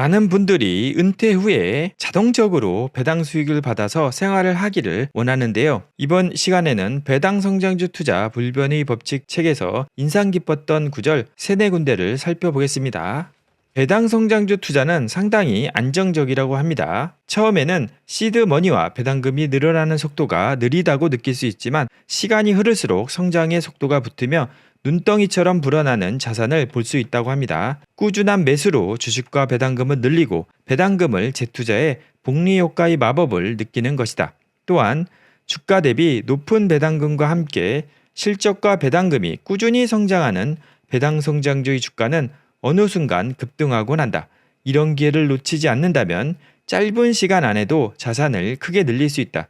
많은 분들이 은퇴 후에 자동적으로 배당 수익을 받아서 생활을 하기를 원하는데요. 이번 시간에는 배당 성장주 투자 불변의 법칙 책에서 인상 깊었던 구절 세네 군데를 살펴보겠습니다. 배당 성장주 투자는 상당히 안정적이라고 합니다. 처음에는 시드 머니와 배당금이 늘어나는 속도가 느리다고 느낄 수 있지만 시간이 흐를수록 성장의 속도가 붙으며 눈덩이처럼 불어나는 자산을 볼 수 있다고 합니다. 꾸준한 매수로 주식과 배당금을 늘리고 배당금을 재투자해 복리 효과의 마법을 느끼는 것이다. 또한 주가 대비 높은 배당금과 함께 실적과 배당금이 꾸준히 성장하는 배당 성장주의 주가는 어느 순간 급등하곤 한다. 이런 기회를 놓치지 않는다면 짧은 시간 안에도 자산을 크게 늘릴 수 있다.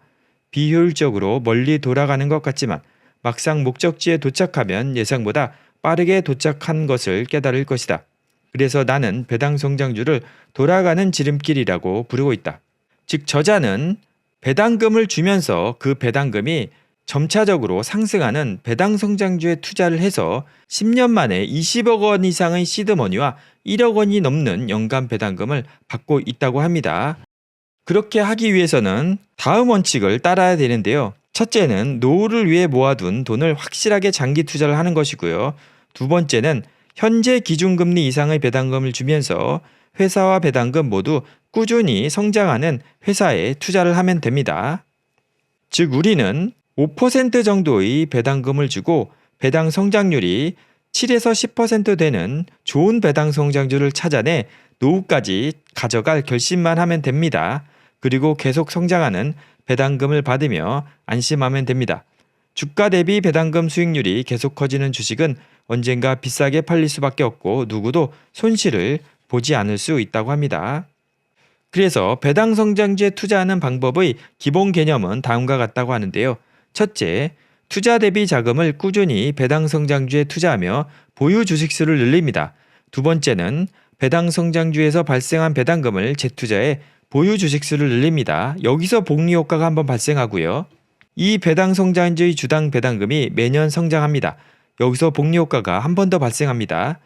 비효율적으로 멀리 돌아가는 것 같지만 막상 목적지에 도착하면 예상보다 빠르게 도착한 것을 깨달을 것이다. 그래서 나는 배당 성장주를 돌아가는 지름길이라고 부르고 있다. 즉 저자는 배당금을 주면서 그 배당금이 점차적으로 상승하는 배당 성장주에 투자를 해서 10년 만에 20억 원 이상의 시드머니와 1억 원이 넘는 연간 배당금을 받고 있다고 합니다. 그렇게 하기 위해서는 다음 원칙을 따라야 되는데요. 첫째는 노후를 위해 모아둔 돈을 확실하게 장기 투자를 하는 것이고요. 두 번째는 현재 기준금리 이상의 배당금을 주면서 회사와 배당금 모두 꾸준히 성장하는 회사에 투자를 하면 됩니다. 즉, 우리는 5% 정도의 배당금을 주고 배당 성장률이 7에서 10% 되는 좋은 배당 성장주를 찾아내 노후까지 가져갈 결심만 하면 됩니다. 그리고 계속 성장하는 배당금을 받으며 안심하면 됩니다. 주가 대비 배당금 수익률이 계속 커지는 주식은 언젠가 비싸게 팔릴 수밖에 없고 누구도 손실을 보지 않을 수 있다고 합니다. 그래서 배당 성장주에 투자하는 방법의 기본 개념은 다음과 같다고 하는데요. 첫째, 투자 대비 자금을 꾸준히 배당 성장주에 투자하며 보유 주식수를 늘립니다. 두 번째는 배당 성장주에서 발생한 배당금을 재투자해 보유 주식수를 늘립니다. 여기서 복리 효과가 한번 발생하고요. 이 배당 성장주의 주당 배당금이 매년 성장합니다. 여기서 복리 효과가 한 번 더 발생합니다.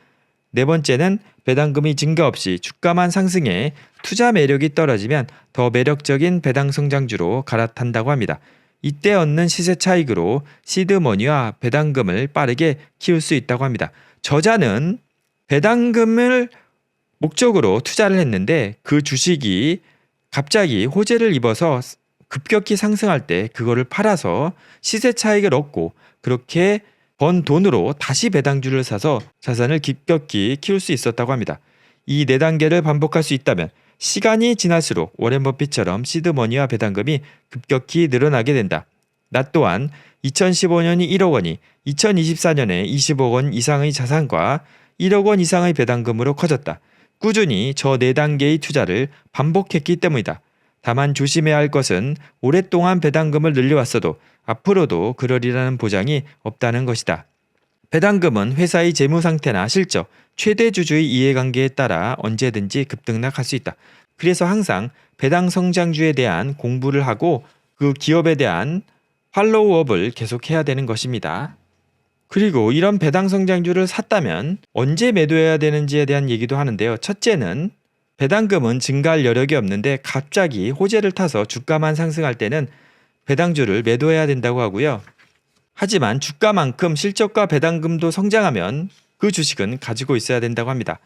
네 번째는 배당금이 증가 없이 주가만 상승해 투자 매력이 떨어지면 더 매력적인 배당 성장주로 갈아탄다고 합니다. 이때 얻는 시세 차익으로 시드머니와 배당금을 빠르게 키울 수 있다고 합니다. 저자는 배당금을 목적으로 투자를 했는데 그 주식이 갑자기 호재를 입어서 급격히 상승할 때 그거를 팔아서 시세 차익을 얻고 그렇게 번 돈으로 다시 배당주를 사서 자산을 급격히 키울 수 있었다고 합니다. 이 네 단계를 반복할 수 있다면 시간이 지날수록 워렌 버핏처럼 시드머니와 배당금이 급격히 늘어나게 된다. 나 또한 2015년이 1억 원이 2024년에 20억 원 이상의 자산과 1억 원 이상의 배당금으로 커졌다. 꾸준히 저네 단계의 투자를 반복했기 때문이다. 다만 조심해야 할 것은 오랫동안 배당금을 늘려왔어도 앞으로도 그러리라는 보장이 없다는 것이다. 배당금은 회사의 재무 상태나 실적, 최대 주주의 이해관계에 따라 언제든지 급등락할 수 있다. 그래서 항상 배당 성장주에 대한 공부를 하고 그 기업에 대한 팔로우업을 계속해야 되는 것입니다. 그리고 이런 배당 성장주를 샀다면 언제 매도해야 되는지에 대한 얘기도 하는데요. 첫째는 배당금은 증가할 여력이 없는데 갑자기 호재를 타서 주가만 상승할 때는 배당주를 매도해야 된다고 하고요. 하지만 주가만큼 실적과 배당금도 성장하면 그 주식은 가지고 있어야 된다고 합니다.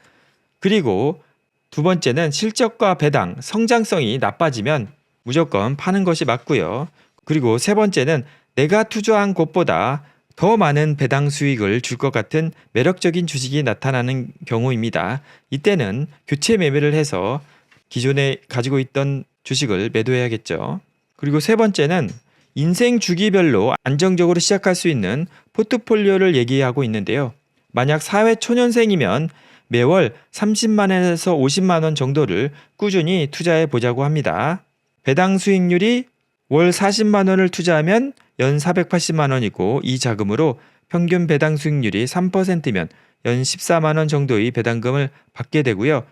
그리고 두 번째는 실적과 배당, 성장성이 나빠지면 무조건 파는 것이 맞고요. 그리고 세 번째는 내가 투자한 곳보다 더 많은 배당 수익을 줄 것 같은 매력적인 주식이 나타나는 경우입니다. 이때는 교체 매매를 해서 기존에 가지고 있던 주식을 매도해야겠죠. 그리고 세 번째는 인생 주기별로 안정적으로 시작할 수 있는 포트폴리오를 얘기하고 있는데요. 만약 사회 초년생이면 매월 30만원에서 50만 원 정도를 꾸준히 투자해 보자고 합니다. 배당 수익률이 월 40만 원을 투자하면 연 480만 원이고 이 자금으로 평균 배당 수익률이 3%면 연 14만 원 정도의 배당금을 받게 되고요.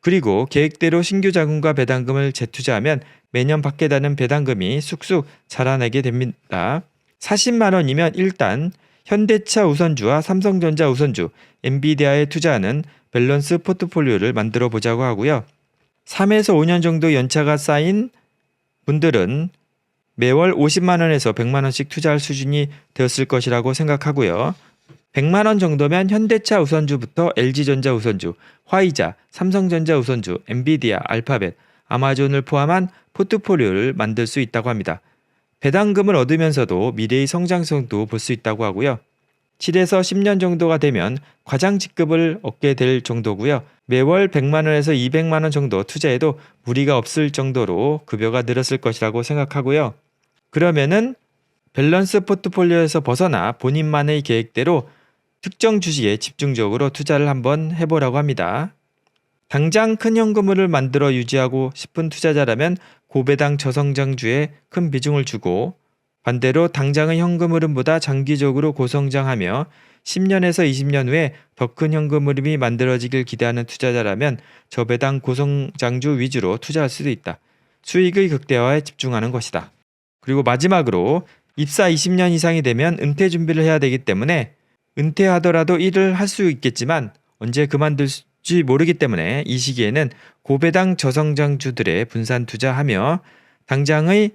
그리고 계획대로 신규 자금과 배당금을 재투자하면 매년 받게 되는 배당금이 쑥쑥 자라나게 됩니다. 40만 원이면 일단 현대차 우선주와 삼성전자 우선주, 엔비디아에 투자하는 밸런스 포트폴리오를 만들어 보자고 하고요. 3에서 5년 정도 연차가 쌓인 분들은 매월 50만 원에서 100만 원씩 투자할 수준이 되었을 것이라고 생각하고요. 100만 원 정도면 현대차 우선주부터 LG전자 우선주, 화이자, 삼성전자 우선주, 엔비디아, 알파벳, 아마존을 포함한 포트폴리오를 만들 수 있다고 합니다. 배당금을 얻으면서도 미래의 성장성도 볼 수 있다고 하고요. 7에서 10년 정도가 되면 과장 직급을 얻게 될 정도고요. 매월 100만 원에서 200만 원 정도 투자해도 무리가 없을 정도로 급여가 늘었을 것이라고 생각하고요. 그러면은 밸런스 포트폴리오에서 벗어나 본인만의 계획대로 특정 주식에 집중적으로 투자를 한번 해보라고 합니다. 당장 큰 현금을 만들어 유지하고 싶은 투자자라면 고배당 저성장주에 큰 비중을 주고 반대로 당장의 현금 흐름보다 장기적으로 고성장하며 10년에서 20년 후에 더 큰 현금 흐름이 만들어지길 기대하는 투자자라면 저배당 고성장주 위주로 투자할 수도 있다. 수익의 극대화에 집중하는 것이다. 그리고 마지막으로 입사 20년 이상이 되면 은퇴 준비를 해야 되기 때문에 은퇴하더라도 일을 할 수 있겠지만 언제 그만둘지 모르기 때문에 이 시기에는 고배당 저성장주들에 분산 투자하며 당장의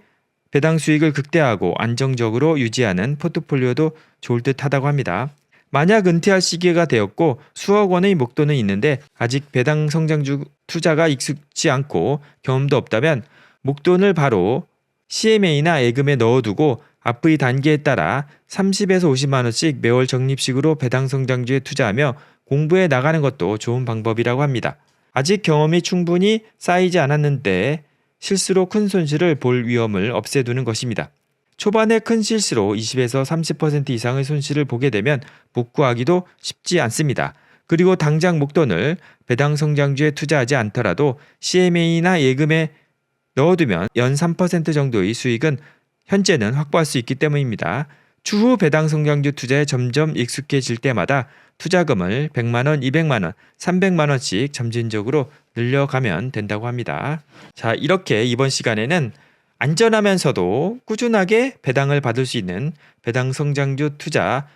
배당 수익을 극대화하고 안정적으로 유지하는 포트폴리오도 좋을 듯 하다고 합니다. 만약 은퇴할 시기가 되었고 수억 원의 목돈은 있는데 아직 배당 성장주 투자가 익숙지 않고 경험도 없다면 목돈을 바로 CMA나 예금에 넣어두고 앞의 단계에 따라 30에서 50만 원씩 매월 적립식으로 배당 성장주에 투자하며 공부해 나가는 것도 좋은 방법이라고 합니다. 아직 경험이 충분히 쌓이지 않았는데 실수로 큰 손실을 볼 위험을 없애두는 것입니다. 초반에 큰 실수로 20에서 30% 이상의 손실을 보게 되면 복구하기도 쉽지 않습니다. 그리고 당장 목돈을 배당 성장주에 투자하지 않더라도 CMA나 예금에 넣어두면 연 3% 정도의 수익은 현재는 확보할 수 있기 때문입니다. 추후 배당 성장주 투자에 점점 익숙해질 때마다 투자금을 100만 원, 200만 원, 300만 원씩 점진적으로 늘려가면 된다고 합니다. 자, 이렇게 이번 시간에는 안전하면서도 꾸준하게 배당을 받을 수 있는 배당 성장주 투자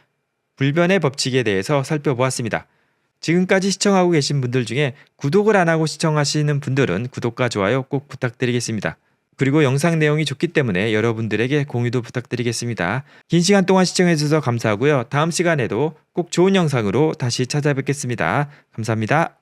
불변의 법칙에 대해서 살펴보았습니다. 지금까지 시청하고 계신 분들 중에 구독을 안 하고 시청하시는 분들은 구독과 좋아요 꼭 부탁드리겠습니다. 그리고 영상 내용이 좋기 때문에 여러분들에게 공유도 부탁드리겠습니다. 긴 시간 동안 시청해주셔서 감사하고요. 다음 시간에도 꼭 좋은 영상으로 다시 찾아뵙겠습니다. 감사합니다.